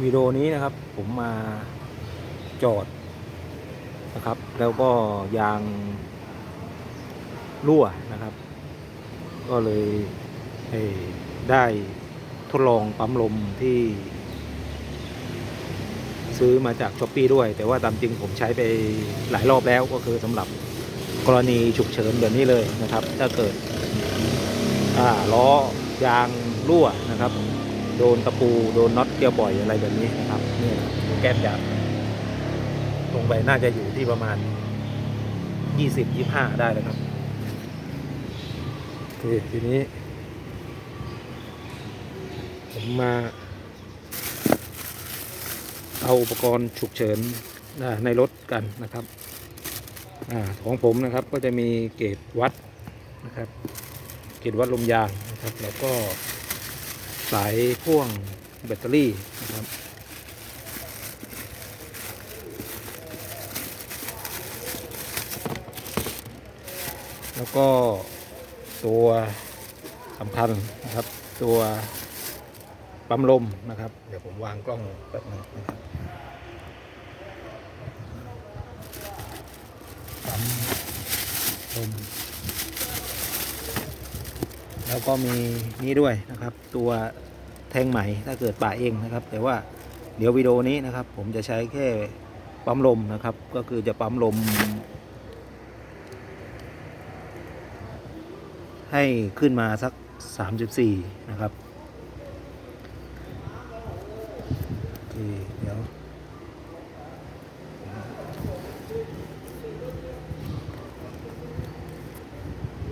วิดีโอนี้นะครับผมมาจอดนะครับ แล้วก็ยางรั่วนะครับ ก็เลยได้ทดลองปั๊มลมที่ ซื้อมาจากช้อปปีด้วย แต่ว่าตามจริงผมใช้ไปหลายรอบแล้วก็คือสำหรับกรณีฉุกเฉินแบบนี้เลยนะครับ ถ้าเกิดล้อยางรั่วนะครับ โดนตะปูโดนน็อตเกี่ยวบ่อยอะไรแบบนี้นะครับนี่แก้มยางลงไปน่าจะอยู่ที่ประมาณ20-25ได้แล้วครับโอเคทีนี้ ผมมา เอาอุปกรณ์ฉุกเฉินในรถกันนะครับอของผมนะครับก็จะมีเกจวัดนะครับ เกจวัดลมยางนะครับ แล้วก็ สายพ่วงแบตเตอรี่นะครับแล้วก็ตัวสำคัญนะครับ ตัวปั๊มลมนะครับ เดี๋ยวผมวางกล้องแป๊บนึงนะครับปั๊มลม แล้วก็มีนี่ด้วยนะครับ ตัวแทงไหมถ้าเกิดป่าเองนะครับ แต่ว่าเดี๋ยววิดีโอนี้นะครับ ผมจะใช้แค่ปั๊มลมนะครับ ก็คือจะปั๊มลม ให้ขึ้นมาสัก 34 นะครับโอเคเดี๋ยว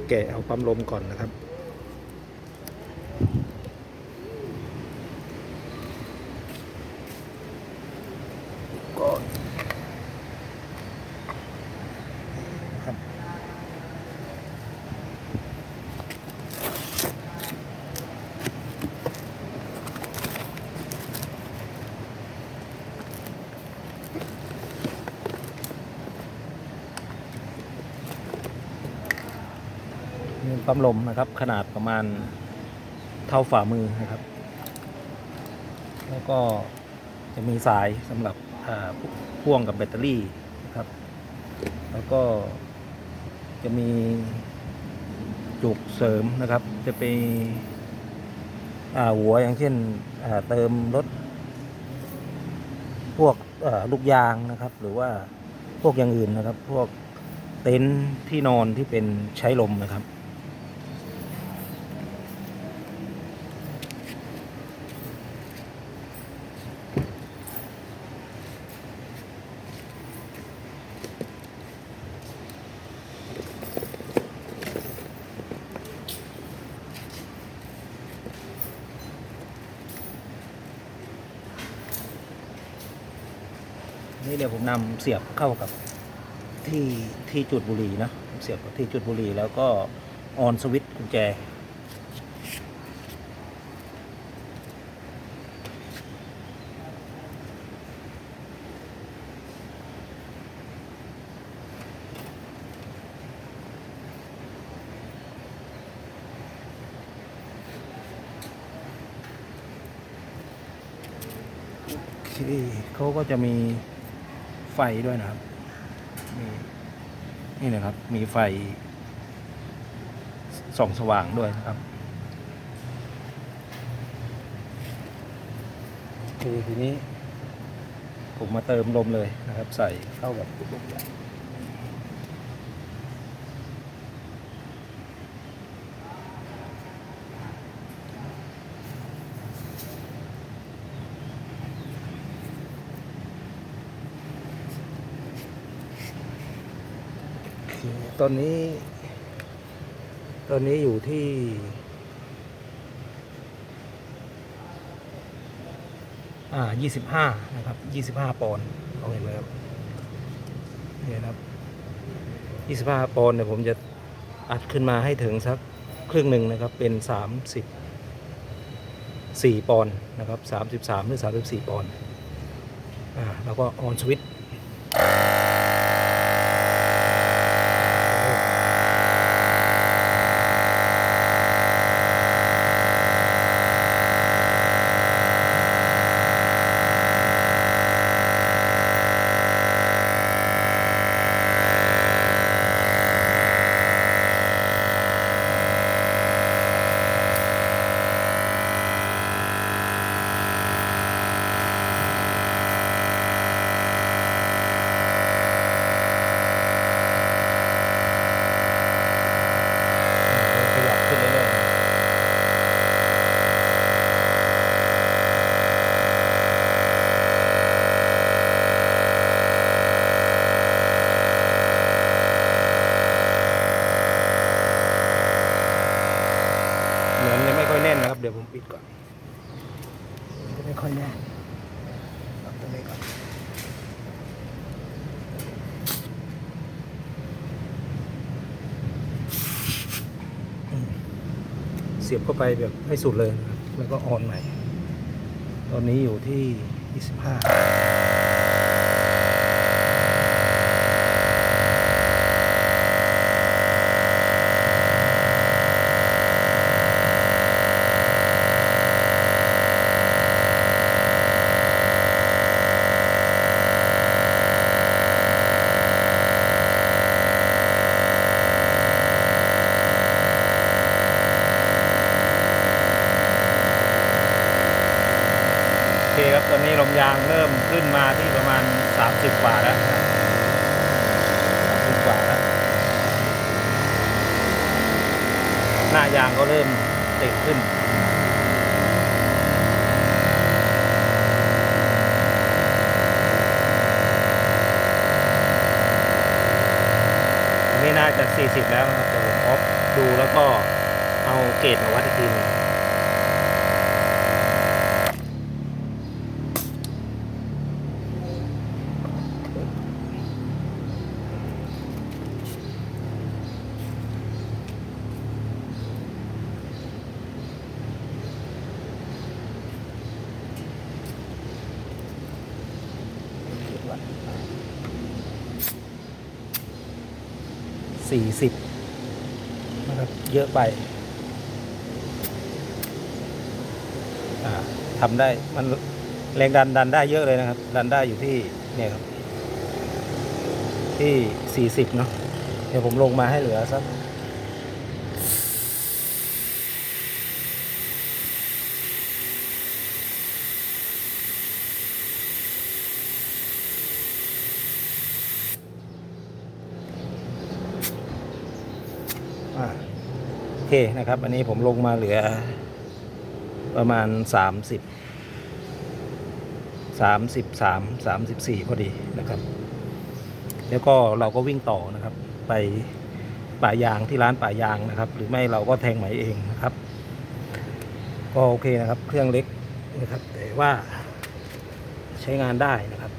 แกะเอาปั๊มลมก่อนนะครับ นี่ปั๊มลมนะครับ ขนาดประมาณเท่าฝ่ามือนะครับ แล้วก็จะมีสายสำหรับพ่วงกับแบตเตอรี่นะครับ แล้วก็จะมีจุกเสริมนะครับ จะไปอ่าหัวอย่างเช่นเติมรถพวกลูกยางนะครับ หรือว่าพวกอย่างอื่นนะครับ พวกเต็นท์ที่นอนที่เป็นใช้ลมนะครับ นี่เดี๋ยวผมนำเสียบเข้ากับที่ที่จุดบุหรี่นะเสียบกับที่จุดบุหรี่แล้วก็ออนสวิตช์กุญแจโอเคเขาก็จะมี ไฟด้วยนะครับมีนี่นะครับ มีไฟส่องสว่างด้วยนะครับโอทีนี้ ผมมาเติมลมเลยนะครับ ใส่เข้ากับลูกยาง ตอนนี้ ตอนนี้อยู่ที่อ่ายี่สิบห้านะครับยี่สิบห้าปอนด์เอาเห็นไหมครับเนี่ยนครับยี่สิบห้าปอนด์เนี่ยผมจะอัดขึ้นมาให้ถึงสักครึ่งหนึ่งนะครับ เป็นสามสิบสี่ปอนด์นะครับสามสิบสามหรือสามสิบสี่ปอนด์อ่าแล้วก็ออนสวิต ปิดก่อนมันจะไม่ค่อยแน่นปรับตรงนี้ก่อนอืมเสียบเข้าไปแบบให้สุดเลยนะครับแล้วก็ออนใหม่ ตอนนี้อยู่ที่ 25 ตอนนี้ลมยางเริ่มขึ้นมาที่ประมาณ 30กว่าแล้วนะครับ30กว่าแล้ว หน้ายางก็เริ่มติดขึ้นนนี้น่าจะ 40 แล้วนะครับแต่ผมออฟดูแล้วก็เอาเกรดมาวัดอีกทีนึง สี่สิบนะครับ เยอะไปทำได้มันแรงดันดันได้เยอะเลยนะครับ ดันได้อยู่ที่เนี่ยครับ ที่สี่สิบเนาะเดี๋ยวผมลงมาให้เหลือสัก โอเคนะครับ อันนี้ผมลงมาเหลือประมาณสามสิบสามสิบสามสามสิบสี่พอดีนะครับ แล้วก็เราก็วิ่งต่อนะครับ ไปป่ายางที่ร้านป่ายางนะครับ หรือไม่เราก็แทงไหมเองนะครับ ก็โอเคนะครับ เครื่องเล็กนะครับ แต่ว่าใช้งานได้นะครับ